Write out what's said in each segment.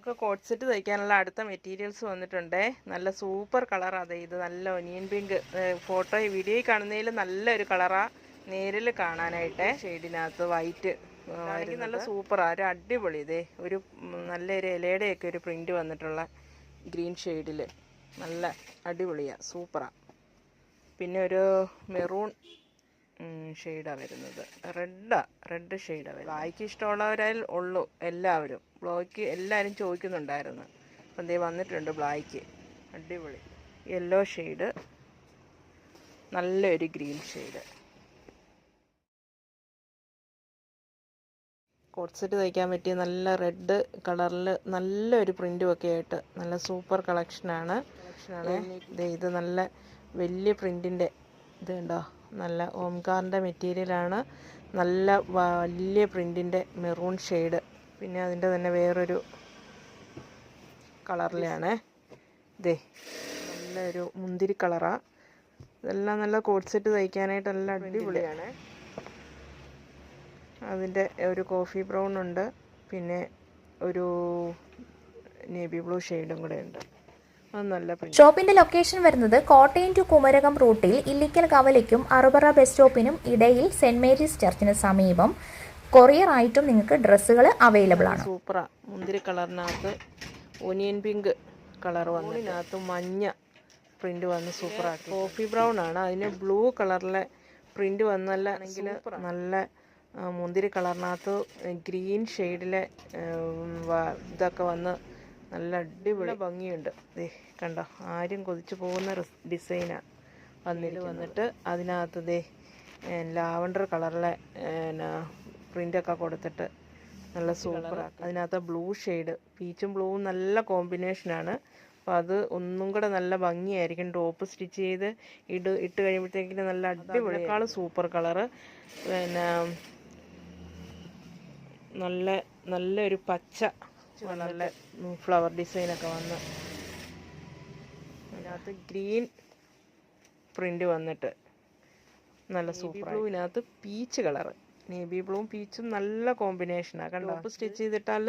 നമുക്ക് coat set തയ്ക്കാനുള്ള അടുത്ത materials വന്നിട്ടുണ്ടേ. നല്ല സൂപ്പർ കളറാണ് ഇത് നല്ല ഒനിയൻ പിങ്ക് ഫോട്ടോ വീഡിയോയിൽ കാണുന്നതിൽ നല്ലൊരു കളറാണ് നേരിൽ കാണാനായിട്ട്. ഷെയ്ഡിനകത്ത് വൈറ്റ് നല്ല സൂപ്പറാണ് ഒരു അടിപൊളി ഇതേ. ഒരു നല്ലൊരു ഇലയുടെയൊക്കെ ഒരു പ്രിന്റ് വന്നിട്ടുള്ള ഗ്രീൻ ഷെയ്ഡിൽ നല്ല അടിപൊളിയാണ് സൂപ്പറാണ് പിന്നെ ഒരു മെറൂൺ ഷെയ്ഡാണ് വരുന്നത്. റെഡാണ് റെഡ് ഷെയ്ഡാണ് വരുന്നത്. ബ്ലാക്ക് ഇഷ്ടമുള്ളവരാൽ ഉള്ളൂ എല്ലാവരും. ബ്ലാക്ക് എല്ലാവരും ചോദിക്കുന്നുണ്ടായിരുന്നു. അപ്പം ദേ വന്നിട്ടുണ്ട് ബ്ലാക്ക് അടിപൊളി. യെല്ലോ ഷെയ്ഡ് നല്ലൊരു ഗ്രീൻ ഷെയ്ഡ് കോട്ട്സെറ്റ് തയ്ക്കാൻ പറ്റിയ നല്ല റെഡ് കളറിൽ നല്ലൊരു പ്രിന്റും ഒക്കെ ആയിട്ട് നല്ല സൂപ്പർ കളക്ഷനാണ് കളക്ഷനാണ് ദേ ഇത് നല്ല വലിയ പ്രിന്റിന്റെ ഇത് കണ്ടോ നല്ല ഓംകാറിന്റെ മെറ്റീരിയലാണ്. നല്ല വലിയ പ്രിന്റിന്റെ മെറൂൺ ഷെയ്ഡ്. പിന്നെ അതിന്റെ തന്നെ വേറൊരു കളറിലാണ്. ഇതേ നല്ലൊരു മുന്തിരി കളറാണ് ഇതെല്ലാം നല്ല കോട്ട് സെറ്റ് തയ്ക്കാനായിട്ട് നല്ല അടിപൊളിയാണ് അതിന്റെ ഒരു കോഫി ബ്രൗൺ ഉണ്ട്. പിന്നെ ഒരു നേവി ബ്ലൂ ഷെയ്ഡും കൂടെ ഉണ്ട്. ഷോപ്പിന്റെ ലൊക്കേഷൻ വരുന്നത് കോട്ടയം ടു കുമരകം റൂട്ടിൽ ഇല്ലിക്കൽ കവലയ്ക്കും അറുപറ ബസ് സ്റ്റോപ്പിനും ഇടയിൽ സെന്റ് മേരീസ് ചർച്ചിന് സമീപം കൊറിയർ ആയിട്ടും നിങ്ങൾക്ക് ഡ്രസ്സുകൾ അവൈലബിൾ ആണ്. സൂപ്പറാ. മുന്തിരി കളറിനകത്ത് ഒനിയൻ പിങ്ക് കളർ വന്നതിനകത്ത് മഞ്ഞ പ്രിന്റ് വന്ന് സൂപ്പറാക്കി. കോഫി ബ്രൗൺ ആണ്. അതിന് ബ്ലൂ കളറിലെ പ്രിന്റ് വന്നല്ല നല്ല മുന്തിരി കളറിനകത്ത് ഗ്രീൻ ഷെയ്ഡിലെ ഇതൊക്കെ വന്ന് നല്ല അടിപൊളി. ഭംഗിയുണ്ട്. ദേ കണ്ടോ ആരും കൊതിച്ചു പോകുന്ന ഡിസൈനാണ് വന്നിട്ട് വന്നിട്ട് അതിനകത്ത് ദേ ലാവണ്ടർ കളറിലെ പ്രിന്റൊക്കെ കൊടുത്തിട്ട് നല്ല സൂപ്പർ. അതിനകത്ത് ബ്ലൂ ഷെയ്ഡ് പീച്ചും ബ്ലൂവും നല്ല കോമ്പിനേഷനാണ് അപ്പോൾ അത് ഒന്നും കൂടെ നല്ല ഭംഗിയായിരിക്കും. ടോപ്പ് സ്റ്റിച്ച് ചെയ്ത് ഇട് ഇട്ട് കഴിയുമ്പോഴത്തേക്കിന് നല്ല അടിപൊളിയേക്കാളും സൂപ്പർ കളറ്. പിന്നെ നല്ല നല്ലൊരു പച്ച നല്ല ഫ്ലവർ ഡിസൈനൊക്കെ വന്ന് അതിനകത്ത് ഗ്രീൻ പ്രിന്റ് വന്നിട്ട് നല്ല സൂപ്പർ ബ്ലൂവിനകത്ത് പീച്ച് കളറ് നേവി ബ്ലൂവും പീച്ചും നല്ല കോമ്പിനേഷനാണ് കണ്ടോ? ടോപ്പ് സ്റ്റിച്ച് ചെയ്തിട്ടാൽ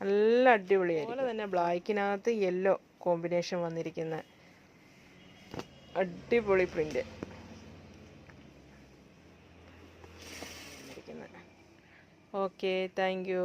നല്ല അടിപൊളിയായിരിക്കും. അതുപോലെ തന്നെ ബ്ലാക്കിനകത്ത് യെല്ലോ കോമ്പിനേഷൻ വന്നിരിക്കുന്ന. അടിപൊളി പ്രിന്റ് ഓക്കെ താങ്ക് യു